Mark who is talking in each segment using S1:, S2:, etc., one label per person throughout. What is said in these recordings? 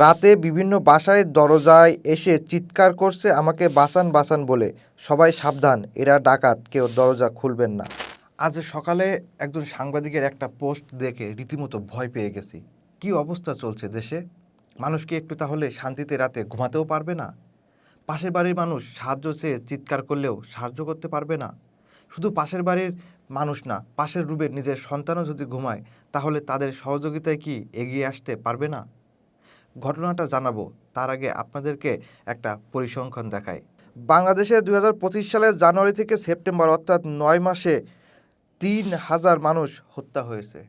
S1: রাতে বিভিন্ন বাসায় দরজায় এসে চিৎকার করছে, আমাকে বাসান বাসান বলে। সবাই সাবধান, এরা ডাকাত, কেউ দরজা খুলবেন না। আজ সকালে একজন সাংবাদিকের একটা পোস্ট দেখে রীতিমতো ভয় পেয়ে গেছি। কি অবস্থা চলছে দেশে? মানুষ কি একটু তাহলে শান্তিতে রাতে ঘুমাতেও পারবে না? পাশের বাড়ির মানুষ সাহায্য চেয়ে চিৎকার করলেও সাহায্য করতে পারবে না। শুধু পাশের বাড়ির মানুষ না, পাশের রুমের নিজের সন্তানও যদি ঘুমায়, তাহলে তাদের সহযোগিতায় কি এগিয়ে আসতে পারবে না? ঘটনাটা জানাব। তার আগে আপনাদেরকে একটা পরিসংখ্যান দেখাই। বাংলাদেশে দুই হাজার পঁচিশ সালের জানুয়ারি থেকে সেপ্টেম্বর, অর্থাৎ নয় মাসে তিন হাজার মানুষ হত্যা হয়েছে।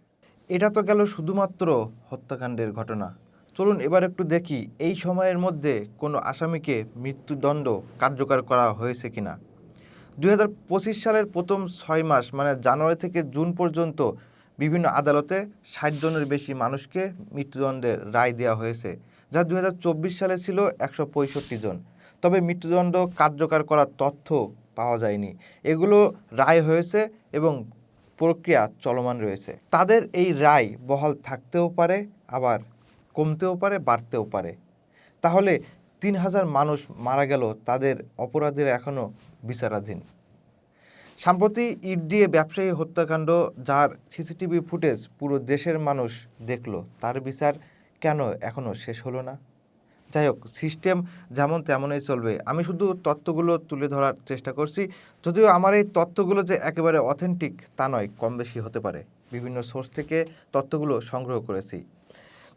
S1: এটা তো গেল শুধুমাত্র হত্যাকাণ্ডের ঘটনা। চলুন এবার একটু দেখি, এই সময়ের মধ্যে কোনো আসামিকে মৃত্যুদণ্ড কার্যকর করা হয়েছে কিনা? দু হাজার পঁচিশ সালের প্রথম ছয় মাস মানে জানুয়ারি থেকে জুন পর্যন্ত বিভিন্ন আদালতে ষাট জনের বেশি মানুষকে মৃত্যুদণ্ডের রায় দেওয়া হয়েছে, যা দু হাজার চব্বিশ সালে ছিল একশো পঁয়ষট্টি জন। তবে মৃত্যুদণ্ড কার্যকর করার তথ্য পাওয়া যায়নি। এগুলো রায় হয়েছে এবং প্রক্রিয়া চলমান রয়েছে। তাদের এই রায় বহাল থাকতেও পারে, আবার কমতেও পারে, বাড়তেও পারে। তাহলে তিন হাজার মানুষ মারা গেল তাদের অপরাধীরা এখনও বিচারাধীন। সাম্প্রতি ইট দিয়ে ব্যবসায়ী হত্যাকাণ্ড, যার সিসিটিভি ফুটেজ পুরো দেশের মানুষ দেখল, তার বিচার কেন এখনও শেষ হলো না? যাই হোক, সিস্টেম যেমন তেমনই চলবে। আমি শুধু তত্ত্বগুলো তুলে ধরার চেষ্টা করছি। যদিও আমার এই তত্ত্বগুলো যে একেবারে অথেন্টিক তা নয়, কম বেশি হতে পারে। বিভিন্ন সোর্স থেকে তত্ত্বগুলো সংগ্রহ করেছি।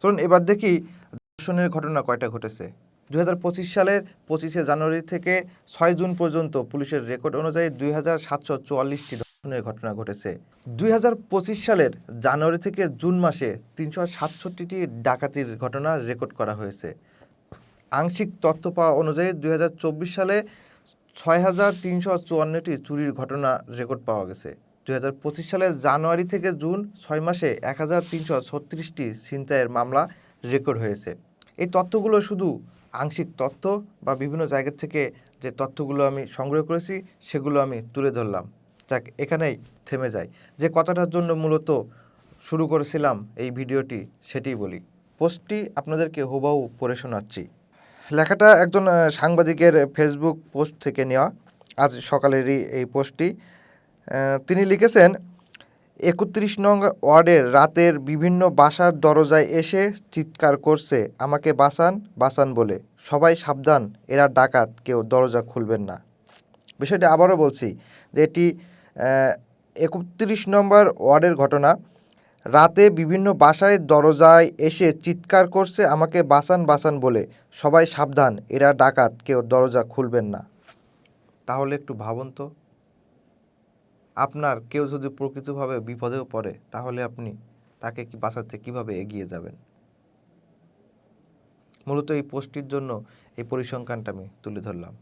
S1: চলুন এবার দেখি ধর্ষণের ঘটনা কয়টা ঘটেছে। দুই হাজার পঁচিশ সালের পঁচিশে জানুয়ারি থেকে ছয় জুন পর্যন্ত পুলিশের রেকর্ড অনুযায়ী দুই হাজার সাতশো চুয়াল্লিশটি ধর্ষণের ঘটনা ঘটেছে। দুই হাজার পঁচিশ সালের জানুয়ারি থেকে জুন মাসে তিনশো সাতষট্টিটি ডাকাতির ঘটনা রেকর্ড করা হয়েছে। আংশিক তথ্য পাওয়া অনুযায়ী দুই হাজার চব্বিশ সালে ছয় হাজার তিনশো চুয়ান্নটি চুরির ঘটনা রেকর্ড পাওয়া গেছে। দুই হাজার পঁচিশ সালের জানুয়ারি থেকে জুন ছয় মাসে এক হাজার তিনশো ছত্রিশটি ছিনতাইয়ের মামলা রেকর্ড হয়েছে। এই তথ্যগুলো শুধু আংশিক তথ্য বা বিভিন্ন জায়গা থেকে যে তথ্যগুলো আমি সংগ্রহ করেছি, সেগুলো আমি তুলে ধরলাম। যাক, এখানেই থেমে যায় যে কথাটার জন্য মূলত শুরু করেছিলাম এই ভিডিওটি, সেটিই বলি। পোস্টটি আপনাদেরকে হুবাহু পড়ে শোনাচ্ছি। লেখাটা একজন সাংবাদিকের ফেসবুক পোস্ট থেকে নেওয়া। আজ সকালেরই এই পোস্টটি। তিনি লিখেছেন একত্রিশ নং ওয়ার্ডের রাতের বিভিন্ন বাসার দরজায় এসে চিৎকার করছে, আমাকে বাসান বাসান বলে। সবাই সাবধান, এরা ডাকাত, কেউ দরজা খুলবেন না। বিষয়টি আবারও বলছি যে এটি একত্রিশ নম্বর ওয়ার্ডের ঘটনা। রাতে বিভিন্ন বাসায় দরজায় এসে চিৎকার করছে, আমাকে বাসান বাসান বলে। সবাই সাবধান, এরা ডাকাত, কেউ দরজা খুলবেন না। তাহলে একটু ভাবুন তো। আপনার কেউ যদি প্রকৃতভাবে বিপদেও পড়ে, তাহলে আপনি তাকে কি বাঁচাতে কীভাবে এগিয়ে যাবেন? মূলত এই পোস্টটির জন্য এই পরিসংখ্যানটা আমি তুলে ধরলাম।